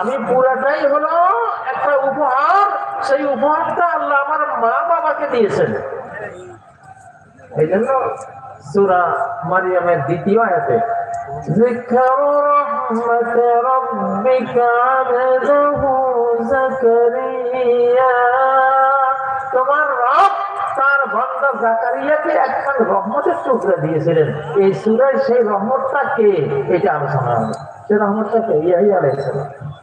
আমি পুরাটাই হলো একটা উপহার সেই উপহারটা আল্লাহ আমার মা বাবাকে দিয়েছেন এই জন্য সুরা মারিয়ামের দ্বিতীয় আয়াতে ذكر رحمة ربك عبده زكريا তোমার রব তার বন্দা জাকারিয়াকে একখান রহমতের টুকরা দিয়েছিলেন এই সুরায় সেই রহমতটা কে এটা আলোচনা হবে সেই রহমতটা কে ইয়াহি আলাইসালাম তাহলে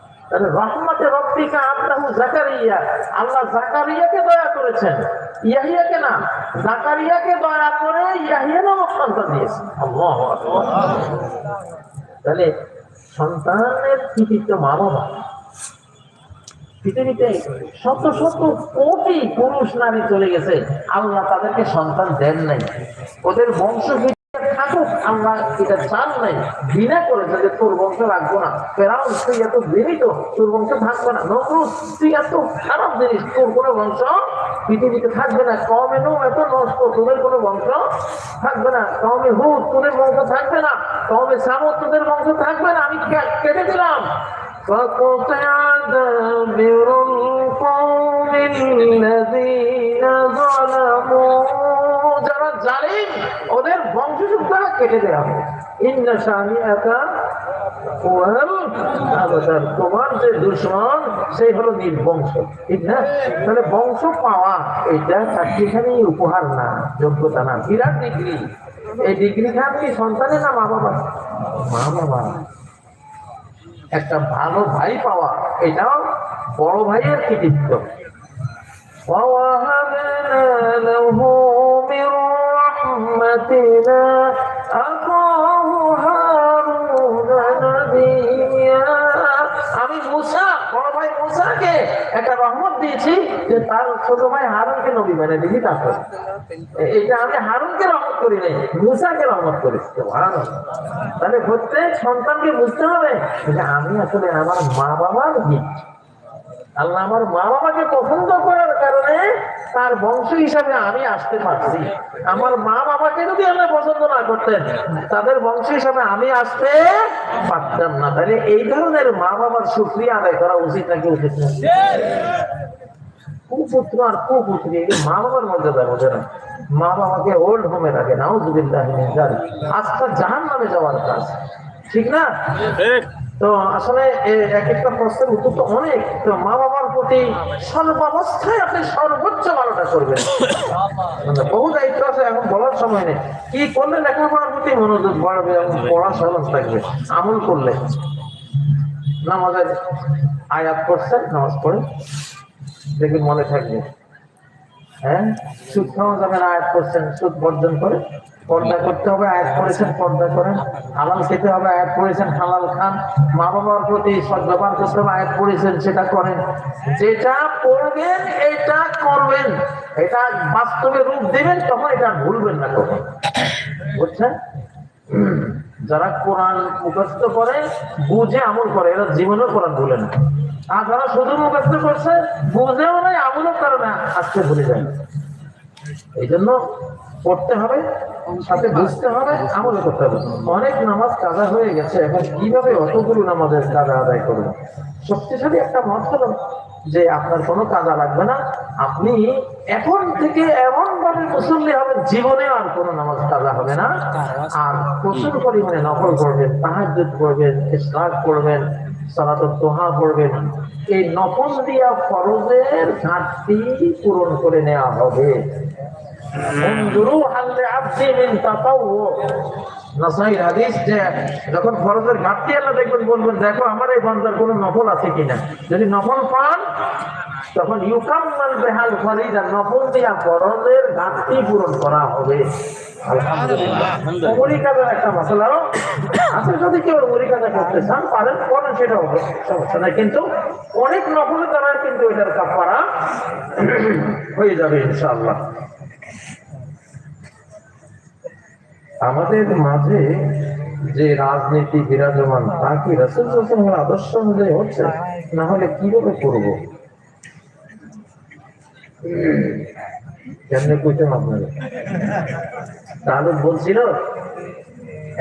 রহমতে রব্বিকা আব্দাহু জাকারিয়া। আল্লাহ জাকারিয়াকে দয়া করেছেন। ইয়াহিয়াকে না, জাকারিয়াকে দয়া করে ইয়াহিয়া নামক সন্তান দিয়েছেন তাহলে সন্তানের কৃতিত্ব মা বাবা পৃথিবীতে শত শত কোটি পুরুষ নারী চলে গেছে। আল্লাহ তাদেরকে সন্তান দেন নাই। ওদের বংশ ভিত্তিতে থাকুক আল্লাহ এটা চান নাই ঘৃণা করেছে যে তোর বংশ রাখবো না ফেরাও তুই এত ঘৃণিত তোর বংশ থাকবে না নমরুদ তুই এত খারাপ জিনিস তোর কোনো বংশ পৃথিবীতে থাকবে না কমে নো এত নষ্ট তোদের কোনো বংশ থাকবে না কমে হুদ তোদের বংশ থাকবে না কমে সামত তোদের বংশ থাকবে না আমি কে- কেটে দিলাম فقطع دابر القوم الذين ظلموا যারা জালিম, ওদের কেটে দেওয়া হবে। ইন্না একা উপহার না, যোগ্যতা না। বিরাট ডিগ্রি। এই ডিগ্রি খান কি সন্তানের না মা বাবা মা বাবা। একটা ভালো ভাই পাওয়া, এটাও বড় ভাইয়ের কৃতিত্ব। পাওয়া হবে না দিয়েছি যে তার ছোট ভাই হারুনকে নবী মানে দিদি তারপর। এটা আমি হারুনকে রহমত করি নাই, মুসাকে রহমত করেছি তাহলে প্রত্যেক সন্তানকে বুঝতে হবে যে আমি আসলে আমার মা বাবার গিফট আল্লাহ আমার মা বাবাকে পছন্দ করার কারণে তার বংশ হিসাবে আমি আসতে পারছি। আমার মা বাবাকে যদি আল্লাহ পছন্দ না করতেন, তাদের বংশ হিসাবে আমি আসতে পারতাম না। তাহলে এই ধরনের মা বাবার সুক্রিয়া আদায় করা উচিত নাকি উচিত না? কুপুত্র আর কুপুত্রী এই মা বাবার মর্যাদা বোঝে না। মা বাবাকে ওল্ড হোমে রাখে নাও জুবিল্লাহ আজকাল জাহান নামে যাওয়ার কাজ। ঠিক না? তো আসলে এক একটা প্রশ্নের উত্তর তো অনেক। তো মা বাবার প্রতি সর্বাবস্থায় আপনি সর্বোচ্চ ভালোটা করবেন। মানে বহু দায়িত্ব আছে এখন বলার সময় নেই। কি করলে লেখাপড়ার প্রতি মনোযোগ বাড়বে এবং পড়া সহজ থাকবে। আমল করলে। নামাজের আয়াত করছে নামাজ পড়ে দেখি মনে থাকবে। হ্যাঁ? সুদ খাওয়া যাবে না, আয়াত করছেন সুদ বর্জন করে পর্দা করতে হবে, আয়াত করেছেন পর্দা করেন। হালাল খেতে হবে, আয়াত করেছেন হালাল খান। মা বাবার প্রতি সদ্ব্যবহার করতে হবে, আয়াত করেছেন সেটা করেন। যেটা পড়বেন, এটা করবেন। এটা বাস্তবে রূপ দেবেন, তখন এটা ভুলবেন না কখন। বুঝছেন? যারা কোরআন মুখস্থ করে, বুঝে আমল করে, এরা জীবনেও কোরআন ভুলে না। আর যারা শুধু মুখস্থ করছে, বুঝেও নাই, আমলও করে না, আজকে ভুলে যায়। এই জন্য পড়তে হবে, সাথে বুঝতে হবে আমল করতে হবে। অনেক নামাজ কাজা হয়ে গেছে, এখন কীভাবে অতগুলো নামাজের কাজা আদায় করবে? শক্তিশালী একটা মত হলো যে আপনার কোনো কাজা লাগবে না আপনি এখন থেকে এমন ভাবে মুসল্লি হবে জীবনে আর কোনো নামাজ কাজা হবে না আর প্রচুর পরিমাণে নকল করবেন তাহাজ্জুদ করবেন ইসলাম করবেন সালাতুল দোহা পড়বেন এই নফল দিয়া ফরজের ঘাটতি পূরণ করে নেওয়া হবে انظروا هل لعبد من تطوع নাসাইর হাদিস যে যখন ফরজের ঘাটতি আল্লাহ দেখবেন বলবেন দেখো আমার এই বন্দার কোনো নফল আছে কিনা? যদি নফল পান তখন ইউকাম্মাল বেহাল ফরিদা নফল দিয়া ফরজের ঘাটতি পূরণ করা হবে। আলহামদুলিল্লাহ। একটা মশলাও আছে যদি কেউ করতে চান পারেন করেন সেটা হবে সমস্যা নাই। কিন্তু অনেক নফলের দ্বারা কিন্তু এটার কাপড়া হয়ে যাবে ইনশাআল্লাহ। আমাদের মাঝে যে রাজনীতি বিরাজমান, তা কি রসুল রসুলের আদর্শ অনুযায়ী হচ্ছে? না হলে কীভাবে করব? কেমনে কইতাম আপনাদের তাহলে বলছিল,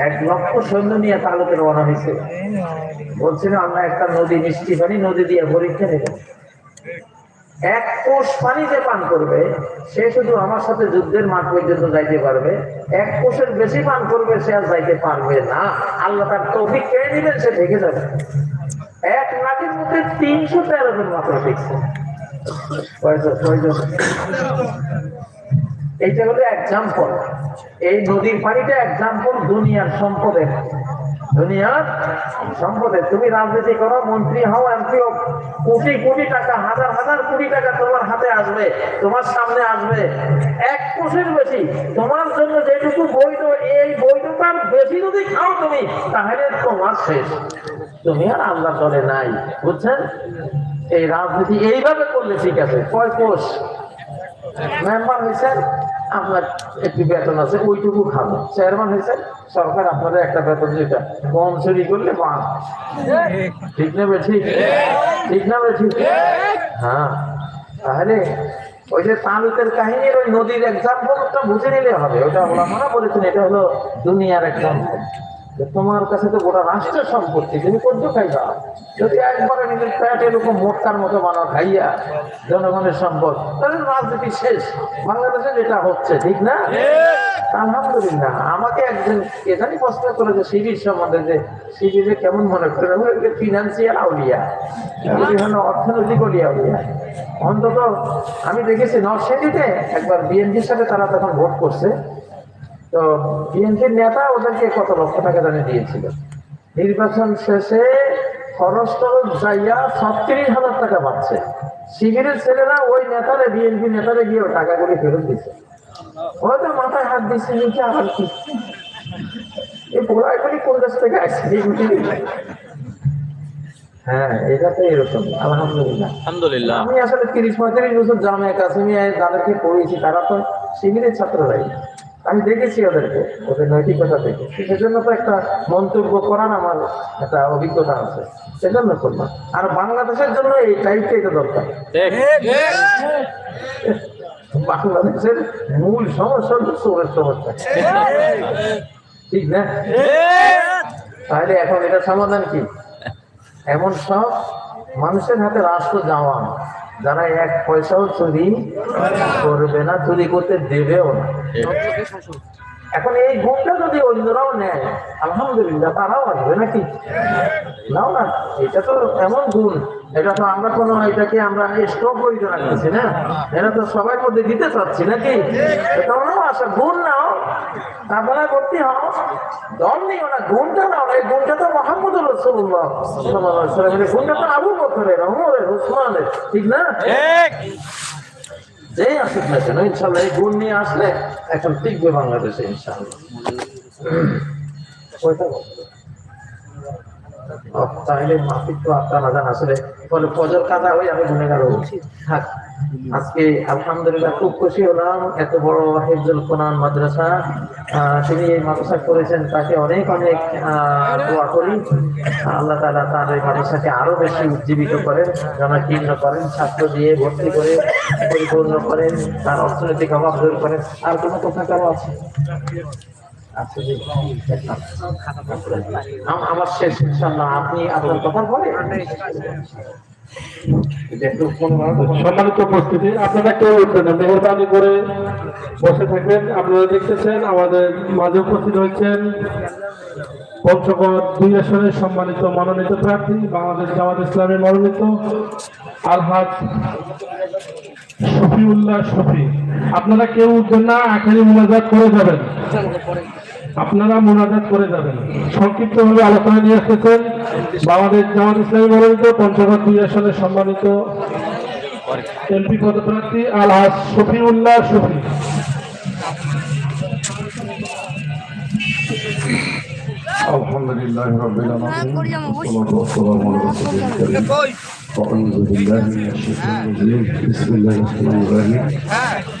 এক লক্ষ সৈন্য নিয়ে তালুকে রওনা হয়েছে বলছিল, আমরা একটা নদী, মিষ্টি পানি নদী দিয়ে পরীক্ষা নেব। এক কোষ পানি যে পান করবে, সে শুধু আমার সাথে যুদ্ধের মাঠ পর্যন্ত যাইতে পারবে, এক কোষের বেশি পান করবে, সে আর যাইতে পারবে না। আল্লাহ তার তৌফিক কেড়ে নিবেন, সে ঢেকে যাবে। এক লাখের মধ্যে তিনশো তেরো জন মাত্র এইটা হলো এক্সাম্পল এই নদীর পানিটা এক্সাম্পল দুনিয়ার সম্পদের। দুনিয়ার সম্পদের তুমি রাজনীতি করো, মন্ত্রী হও, এমপি হও, কোটি কোটি টাকা, হাজার হাজার কোটি টাকা তোমার হাতে আসবে, তোমার সামনে আসবে। এক কোষের বেশি, তোমার জন্য যেটুকু বৈধ, এই বৈধতার বেশি যদি খাও তুমি, তাহলে তোমার শেষ। তুমি আর আল্লাহ দলে নাই, বুঝছেন? এই রাজনীতি এইভাবে করলে ঠিক আছে। কয় কোষ? মেম্বার হয়েছেন? আপনার একটি বেতন আছে, ওইটুকু খাব। চেয়ারম্যান হয়েছে সরকার আপনাদের একটা বেতন যেটা কম চুরি করলে পান ঠিক না ঠিক? ঠিক না ঠিক? হ্যাঁ। তাহলে ওই যে তালুকের কাহিনীর ওই নদীর এক্সাম্পলটা বুঝে নিলে হবে। ওটা ওলামারা বলেছেন এটা হলো দুনিয়ার এক্সাম্পল তোমার কাছে তো গোটা রাষ্ট্রের সম্পত্তি তুমি করছ খাইবা? যদি একবারে নিজের প্যাট এরকম মোটকার মতো বানা খাইয়া জনগণের সম্পদ তাহলে রাজনীতি শেষ। বাংলাদেশে যেটা হচ্ছে ঠিক না? আলহামদুলিল্লাহ। আমাকে একজন এখানে প্রশ্ন করেছে শিবির সম্বন্ধে যে শিবিরে কেমন মনে করে? ফিনান্সিয়াল আউলিয়া। হলো অর্থনৈতিক আউলিয়া আউলিয়া অন্তত আমি দেখেছি নরসিংদীতে একবার বিএনপির সাথে তারা তখন ভোট করছে। তো বিএনপির নেতা ওদেরকে কত লক্ষ টাকা জানিয়ে দিয়েছিল? নির্বাচন শেষে খরচ টরচ যাইয়া ছত্রিশ হাজার টাকা পাচ্ছে শিবিরের ছেলেরা ওই নেতারে বিএনপি নেতারে গিয়ে টাকাগুলি ফেরত দিচ্ছে হয়তো মাথায় হাত দিচ্ছে নিচে আবার কি। এই পোড়াগুলি কোন দেশ থেকে আসছে হ্যাঁ এটা তো এরকম আলহামদুলিল্লাহ। আলহামদুলিল্লাহ। আমি আসলে তিরিশ পঁয়ত্রিশ বছর জামে কাশ্মীর যাদেরকে পড়িয়েছি তারা তো শিবিরের ছাত্ররাই। আমি দেখেছি ওদেরকে ওদের নৈতিকতা দেখে সেজন্য তো একটা মন্তব্য করার আমার একটা অভিজ্ঞতা আছে। সেজন্য করলাম আর বাংলাদেশের জন্য এই টাইপটা এটা দরকার। বাংলাদেশের মূল সমস্যা হলো চোরের সমস্যা। ঠিক না? তাহলে এখন এটা সমাধান কি? এমন সব মানুষের হাতে রাষ্ট্র যাওয়া। যারা এক পয়সাও চুরি করবে না, চুরি করতে দেবেও না। এখন এই গুণটা যদি অন্যরাও নেয়, আলহামদুলিল্লাহ তারাও আসবে নাকি? নাও না, এটা তো এমন গুণ এটা তো আমরা কোনো এটাকে আমরা স্টক করে রাখতেছি না? এটা তো সবাই মধ্যে দিতে চাচ্ছি নাকি? এটা আসা গুণ নাও তারপরে করতে হও দল নিও না গুণটা নাও। এই গুণটা তো মোহাম্মদ রসুল্লাহ গুণটা তো আবু বকরের অমরের উসমানের ঠিক না? যে আসুক না কেন ইনশাল্লাহ এই গুণ নিয়ে আসলে এখন টিকবে বাংলাদেশে ইনশাল্লাহ তাহলে মাফিক তো আপনার নাজান আসলে বলে, ফজর কাদা হয়ে আমি গুনে গেল থাক, আজকে আলহামদুলিল্লাহ খুব খুশি হলাম। এত বড় হেফজুল কোরআন মাদ্রাসা তিনি এই মাদ্রাসা করেছেন, তাকে অনেক অনেক দোয়া করি। আল্লাহ তাআলা তার এই মাদ্রাসাকে আরও বেশি উজ্জীবিত করেন, জনাকীর্ণ করেন, ছাত্র দিয়ে ভর্তি করে পরিপূর্ণ করেন, তার অর্থনৈতিক অভাব দূর করেন। আর কোনো কথা কারও আছে? আমার শেষ ইনশাআল্লাহ। আপনি আপনার কথা বলে সম্মানিত উপস্থিতি আপনারা কেউ উঠবেন না। মেহরবানি করে বসে থাকবেন। আপনারা দেখতেছেন আমাদের মাঝে উপস্থিত হয়েছেন পঞ্চগড় দুই আসনের সম্মানিত মনোনীত প্রার্থী বাংলাদেশ জামাত ইসলামের মনোনীত আলহাজ শফিউল্লাহ শফি। আপনারা কেউ উঠবেন না আখেরি মোনাজাত করে যাবেন। আপনারা মোনাজাত করে যাবেন সংক্ষিপ্তভাবে আলোচনা নিয়ে আসতেছেন বাংলাদেশ জামাত ইসলামী মনোনীত পঞ্চগড় দুই আসনের সম্মানিত এমপি পদপ্রার্থী আলহাজ শফিউল্লাহ শফি الحمد لله رب العالمين والصلاة والسلام على رسول الكريم وأعوذ بالله من الشيطان الرجيم بسم الله الرحمن الرحيم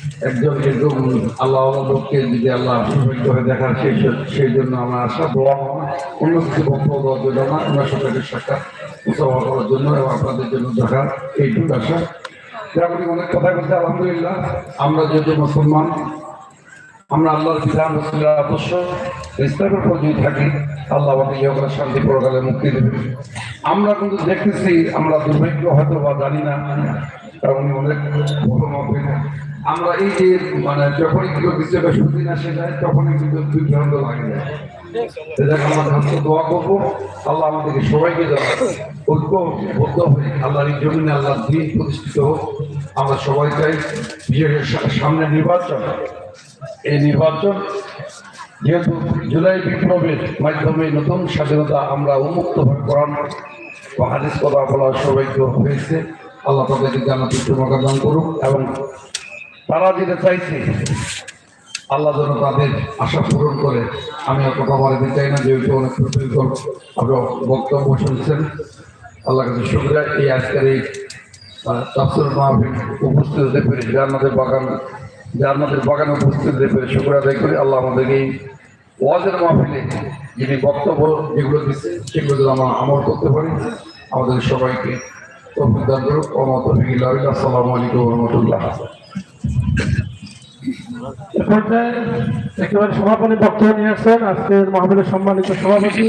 একজন এরকম আল্লাহ লোককে যদি আল্লাহ হয়ে দেখার সেই সেই জন্য আমার আশা, দোয়া, অন্য কিছু বক্তব্য দেওয়ার জন্য ওনার সাথে সাক্ষাৎ উৎসব করার জন্য এবং আপনাদের জন্য দেখা এইটুকু আশা আপনি অনেক কথা বলতে আলহামদুলিল্লাহ। আমরা যেহেতু মুসলমান, আমরা আল্লাহর বিধান রসুলের আদর্শ, ইসলামের উপর যদি থাকি, আল্লাহ আমাদের ইহকাল শান্তি পরকালে মুক্তি দেবে। আমরা কিন্তু দেখতেছি, আমরা দুর্ভাগ্য হয়তো বা জানি না, কারণ অনেক। আমরা এই যে মানে যখনই কেউ বিচারে সুদিন আসে যায় তখনই কিন্তু দুই বিভ্রান্ত লাগে। যায় সেটাকে আমাদের হাতে দোয়া করব। আল্লাহ আমাদেরকে সবাইকে যেন ঐক্য বদ্ধ হয়ে আল্লাহর এই জমিনে আল্লাহ দিন প্রতিষ্ঠিত হোক। আমরা সবাই চাই বিশেষ সামনে নির্বাচন। এই নির্বাচন যেহেতু জুলাই বিপ্লবের মাধ্যমে নতুন স্বাধীনতা আমরা উন্মুক্তভাবে করানো বা হাদিস কথা বলার সৌভাগ্য হয়েছে। আল্লাহ তাদেরকে জানাতে দান করুক এবং তারা যেটা চাইছে, আল্লাহ যেন তাদের আশা পূরণ করে। আমি আর কথা বলতে চাই না, যেহেতু অনেক প্রতিনিধি আপনার বক্তব্য শুনছেন। আল্লাহ কাছে শুক্রিয়া। এই আজকের এই তাফসির মাহফিল উপস্থিত হতে পেরে জান্নাতের বাগান, জান্নাতের বাগানে উপস্থিত হতে পেরে শুক্র আদায় করি। আল্লাহ আমাদেরকে এই ওয়াজের মাহফিলে যিনি বক্তব্য যেগুলো দিচ্ছে, সেগুলো যেন আমরা আমল করতে পারি। আমাদের সবাইকে তৌফিক দান করুক। ওমত আসসালামু আলাইকুম রহমতুল্লাহ। একেবারে সমাপনী বক্তব্য নিয়ে আসছেন আজকের মাহফিলের সম্মানিত সভাপতি।